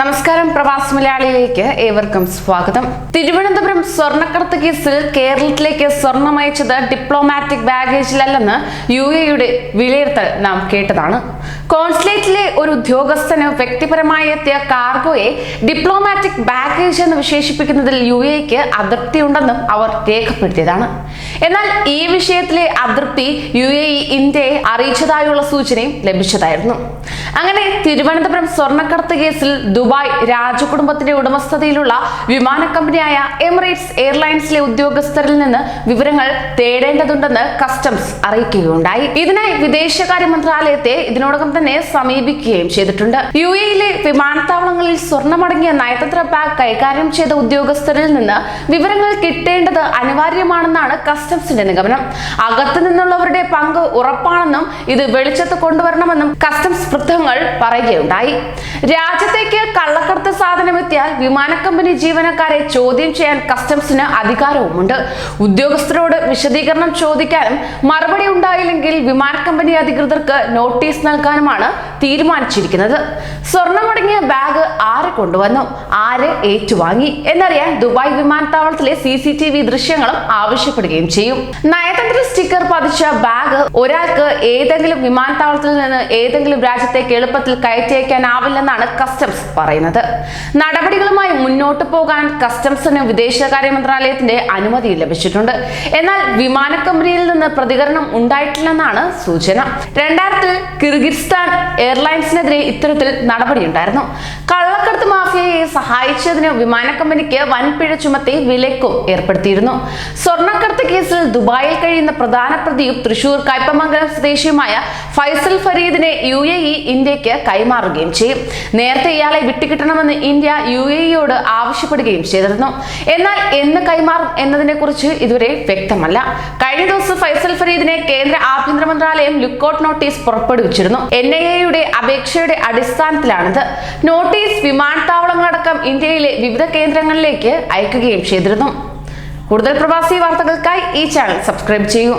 നമസ്കാരം പ്രവാസി മലയാളിയിലേക്ക് ഏവർക്കും സ്വാഗതം. തിരുവനന്തപുരം സ്വർണക്കടത്ത് കേസിൽ കേരളത്തിലേക്ക് സ്വർണം അയച്ചത് ഡിപ്ലോമാറ്റിക് ബാഗേജിലല്ലെന്ന് യു എയുടെ വിലയിരുത്തൽ നാം കേട്ടതാണ്. കോൺസുലേറ്റിലെ ഒരു ഉദ്യോഗസ്ഥന് വ്യക്തിപരമായി എത്തിയ കാർഗോയെ ഡിപ്ലോമാറ്റിക് ബാഗേജ് എന്ന് വിശേഷിപ്പിക്കുന്നതിൽ യു എക്ക് അതൃപ്തിയുണ്ടെന്നും അവർ രേഖപ്പെടുത്തിയതാണ്. എന്നാൽ ഈ വിഷയത്തിലെ അതൃപ്തി യു എ ഇന്ത്യയെ അറിയിച്ചതായുള്ള സൂചനയും ലഭിച്ചതായിരുന്നു. അങ്ങനെ തിരുവനന്തപുരം സ്വർണക്കടത്ത് കേസിൽ രാജകുടുംബത്തിന്റെ ഉടമസ്ഥതയിലുള്ള വിമാന കമ്പനിയായ എമിറേറ്റ്സ് എയർലൈൻസിലെ ഉദ്യോഗസ്ഥരിൽ നിന്ന് വിവരങ്ങൾ തേടേണ്ടതുണ്ടെന്ന് കസ്റ്റംസ് അറിയിക്കുകയുണ്ടായി. ഇതിനായി വിദേശകാര്യ മന്ത്രാലയത്തെ ഇതിനോടകം തന്നെ സമീപിക്കുകയും ചെയ്തിട്ടുണ്ട്. യു എയിലെ വിമാനത്താവളങ്ങളിൽ സ്വർണമടങ്ങിയ നയതന്ത്ര ബാഗ് കൈകാര്യം ചെയ്ത ഉദ്യോഗസ്ഥരിൽ നിന്ന് വിവരങ്ങൾ കിട്ടേണ്ടത് അനിവാര്യമാണെന്നാണ് കസ്റ്റംസിന്റെ നിഗമനം. അകത്തു നിന്നുള്ളവരുടെ പങ്ക് ഉറപ്പാണെന്നും ഇത് വെളിച്ചത്ത് കൊണ്ടുവരണമെന്നും കസ്റ്റംസ് വൃത്തങ്ങൾ പറയുകയുണ്ടായി. രാജ്യത്തേക്ക് കള്ളക്കടത്ത് സാധനം എത്തിയാൽ വിമാനക്കമ്പനി ജീവനക്കാരെ ചോദ്യം ചെയ്യാൻ കസ്റ്റംസിന് അധികാരവുമുണ്ട്. ഉദ്യോഗസ്ഥരോട് വിശദീകരണം ചോദിക്കാനും മറുപടി ഉണ്ടായില്ലെങ്കിൽ വിമാനക്കമ്പനി അധികൃതർക്ക് നോട്ടീസ് നൽകാനുമാണ് തീരുമാനിച്ചിരിക്കുന്നത്. സ്വർണമടങ്ങിയ ബാഗ് ആര് കൊണ്ടുവന്നു. ആര് ഏറ്റുവാങ്ങി? എന്നറിയാൻ ദുബായ് വിമാനത്താവളത്തിലെ സി സി ടി വി ദൃശ്യങ്ങളും ആവശ്യപ്പെടുകയും ചെയ്യും. നയതന്ത്ര സ്റ്റിക്കർ പതിച്ച ബാഗ് ഒരാൾക്ക് ഏതെങ്കിലും വിമാനത്താവളത്തിൽ നിന്ന് ഏതെങ്കിലും രാജ്യത്തേക്ക് എളുപ്പത്തിൽ കയറ്റിയേക്കാനാവില്ലെന്നാണ് കസ്റ്റംസ് പറയുന്നത്. നടപടികളുമായി മുന്നോട്ട് പോകാൻ കസ്റ്റംസിന് വിദേശകാര്യ മന്ത്രാലയത്തിന്റെ അനുമതി ലഭിച്ചിട്ടുണ്ട്. എന്നാൽ വിമാന കമ്പനിയിൽ നിന്ന് പ്രതികരണം ഉണ്ടായിട്ടില്ലെന്നാണ് സൂചന. രണ്ടായിരത്തിൽ കിർഗിസ്ഥാൻ എയർലൈൻസിനെതിരെ ഇത്തരത്തിൽ നടപടിയുണ്ടായിരുന്നു. കള്ളക്കടത്ത് മാഫിയയെ സഹായിച്ചതിന് വിമാന കമ്പനിക്ക് വൻപിഴ ചുമത്തി വിലക്കും ഏർപ്പെടുത്തിയിരുന്നു. സ്വർണക്കടത്ത് കേസിൽ ദുബായിൽ കഴിയുന്ന പ്രധാന പ്രതിയും തൃശൂർ കയ്പമംഗലം സ്വദേശിയുമായ ഫൈസൽ ഫരീദിനെ യു എ ഇ ഇന്ത്യയ്ക്ക് കൈമാറുകയും ചെയ്യും. നേരത്തെ ഇയാളെ വിട്ടുകിട്ടണമെന്ന് ഇന്ത്യ യു എ ഇയോട് ആവശ്യപ്പെടുകയും ചെയ്തിരുന്നു. എന്നാൽ എന്ന് കൈമാറും എന്നതിനെ കുറിച്ച് ഇതുവരെ വ്യക്തമല്ല. കഴിഞ്ഞ ദിവസം ഫൈസൽ ഫരീദിനെ കേന്ദ്ര ആഭ്യന്തര മന്ത്രാലയം ലുക്കൌട്ട് നോട്ടീസ് പുറപ്പെടുവിച്ചിരുന്നു. എൻ ഐ എയുടെ അപേക്ഷയുടെ അടിസ്ഥാനത്തിലാണിത്. നോട്ടീസ് വിമാനത്താവളങ്ങളടക്കം ഇന്ത്യയിലെ വിവിധ കേന്ദ്രങ്ങളിലേക്ക് അയക്കുകയും ചെയ്തിരുന്നു. കൂടുതൽ പ്രവാസി വാർത്തകൾക്കായി ഈ ചാനൽ സബ്സ്ക്രൈബ് ചെയ്യൂ.